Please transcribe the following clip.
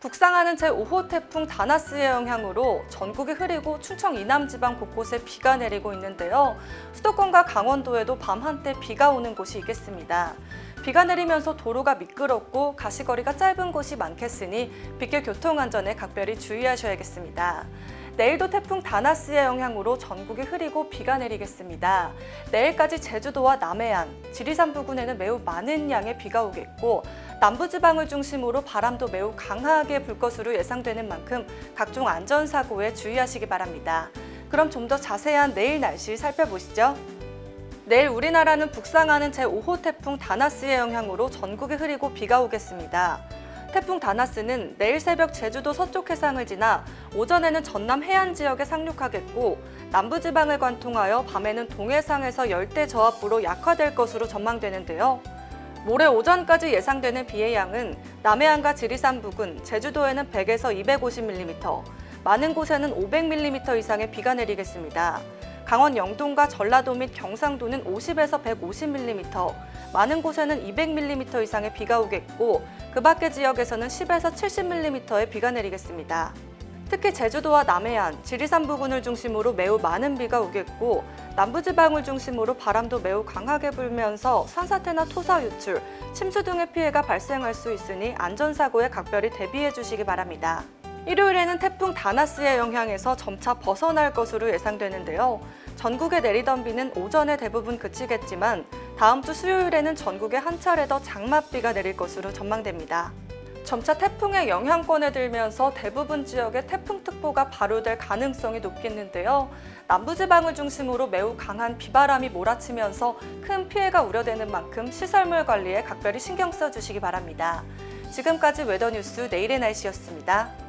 북상하는 제5호 태풍 다나스의 영향으로 전국이 흐리고 충청 이남 지방 곳곳에 비가 내리고 있는데요. 수도권과 강원도에도 밤 한때 비가 오는 곳이 있겠습니다. 비가 내리면서 도로가 미끄럽고 가시거리가 짧은 곳이 많겠으니 빗길 교통 안전에 각별히 주의하셔야겠습니다. 내일도 태풍 다나스의 영향으로 전국이 흐리고 비가 내리겠습니다. 내일까지 제주도와 남해안, 지리산 부근에는 매우 많은 양의 비가 오겠고 남부지방을 중심으로 바람도 매우 강하게 불 것으로 예상되는 만큼 각종 안전사고에 주의하시기 바랍니다. 그럼 좀 더 자세한 내일 날씨 살펴보시죠. 내일 우리나라는 북상하는 제5호 태풍 다나스의 영향으로 전국이 흐리고 비가 오겠습니다. 태풍 다나스는 내일 새벽 제주도 서쪽 해상을 지나 오전에는 전남 해안 지역에 상륙하겠고 남부지방을 관통하여 밤에는 동해상에서 열대 저압부로 약화될 것으로 전망되는데요. 모레 오전까지 예상되는 비의 양은 남해안과 지리산 부근, 제주도에는 100에서 250mm, 많은 곳에는 500mm 이상의 비가 내리겠습니다. 강원 영동과 전라도 및 경상도는 50에서 150mm, 많은 곳에는 200mm 이상의 비가 오겠고 그 밖의 지역에서는 10에서 70mm의 비가 내리겠습니다. 특히 제주도와 남해안, 지리산 부근을 중심으로 매우 많은 비가 오겠고 남부지방을 중심으로 바람도 매우 강하게 불면서 산사태나 토사 유출, 침수 등의 피해가 발생할 수 있으니 안전사고에 각별히 대비해 주시기 바랍니다. 일요일에는 태풍 다나스의 영향에서 점차 벗어날 것으로 예상되는데요. 전국에 내리던 비는 오전에 대부분 그치겠지만 다음 주 수요일에는 전국에 한 차례 더 장맛비가 내릴 것으로 전망됩니다. 점차 태풍의 영향권에 들면서 대부분 지역에 태풍특보가 발효될 가능성이 높겠는데요. 남부지방을 중심으로 매우 강한 비바람이 몰아치면서 큰 피해가 우려되는 만큼 시설물 관리에 각별히 신경 써주시기 바랍니다. 지금까지 웨더뉴스 내일의 날씨였습니다.